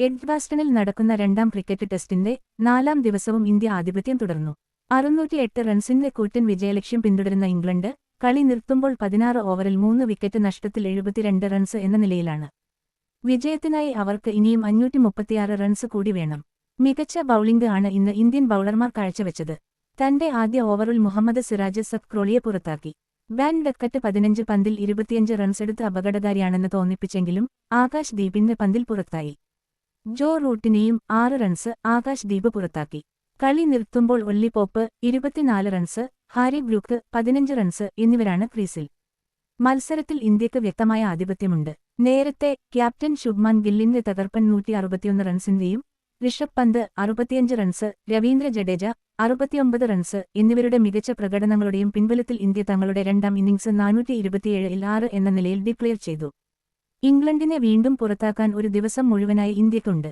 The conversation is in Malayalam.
എഡ്ജ്ബാസ്റ്റണിൽ നടക്കുന്ന രണ്ടാം ക്രിക്കറ്റ് ടെസ്റ്റിന്റെ നാലാം ദിവസവും ഇന്ത്യ ആധിപത്യം തുടർന്നു. അറുന്നൂറ്റിയെട്ട് റൺസിന്റെ കൂറ്റൻ വിജയലക്ഷ്യം പിന്തുടരുന്ന ഇംഗ്ലണ്ട് കളി നിർത്തുമ്പോൾ പതിനാറ് ഓവറിൽ മൂന്ന് വിക്കറ്റ് നഷ്ടത്തിൽ എഴുപത്തിരണ്ട് റൺസ് എന്ന നിലയിലാണ്. വിജയത്തിനായി അവർക്ക് ഇനിയും അഞ്ഞൂറ്റി മുപ്പത്തിയാറ് റൺസ് കൂടി വേണം. മികച്ച ബൌളിംഗ് ആണ് ഇന്ന് ഇന്ത്യൻ ബൌളർമാർ കാഴ്ചവെച്ചത്. തന്റെ ആദ്യ ഓവറിൽ മുഹമ്മദ് സിറാജ് സബ് ക്രോളിയെ പുറത്താക്കി. ബാൻ ഡക്കറ്റ് പതിനഞ്ച് പന്തിൽ ഇരുപത്തിയഞ്ച് റൺസെടുത്ത് അപകടകാരിയാണെന്ന് തോന്നിപ്പിച്ചെങ്കിലും ആകാശ് ദീപിന്റെ പന്തിൽ പുറത്തായി. ജോ റൂട്ടിനെയും ആറ് റൺസ് ആകാശ് ദീപ് പുറത്താക്കി. കളി നിർത്തുമ്പോൾ ഒല്ലിപ്പോപ്പ് ഇരുപത്തിനാല് റൺസ് ഹാരി ബ്രൂക്ക് പതിനഞ്ച് റൺസ് എന്നിവരാണ് ക്രീസിൽ. മത്സരത്തിൽ ഇന്ത്യയ്ക്ക് വ്യക്തമായ ആധിപത്യമുണ്ട്. നേരത്തെ ക്യാപ്റ്റൻ ശുഭ്മാൻ ഗില്ലിന്റെ തകർപ്പൻ നൂറ്റി അറുപത്തിയൊന്ന് റൺസിന്റെയും ഋഷഭ് പന്ത് അറുപത്തിയഞ്ച് റൺസ് രവീന്ദ്ര ജഡേജ അറുപത്തിയൊമ്പത് റൺസ് എന്നിവരുടെ മികച്ച പ്രകടനങ്ങളുടെയും പിൻബലത്തിൽ ഇന്ത്യ തങ്ങളുടെ രണ്ടാം ഇന്നിംഗ്സ് നാനൂറ്റി ഇരുപത്തിയേഴിൽ ആറ് എന്ന നിലയിൽ ഡിക്ലെയർ ചെയ്തു. ഇംഗ്ലണ്ടിനെ വീണ്ടും പുറത്താക്കാൻ ഒരു ദിവസം മുഴുവനായി ഇന്ത്യക്കുണ്ട്.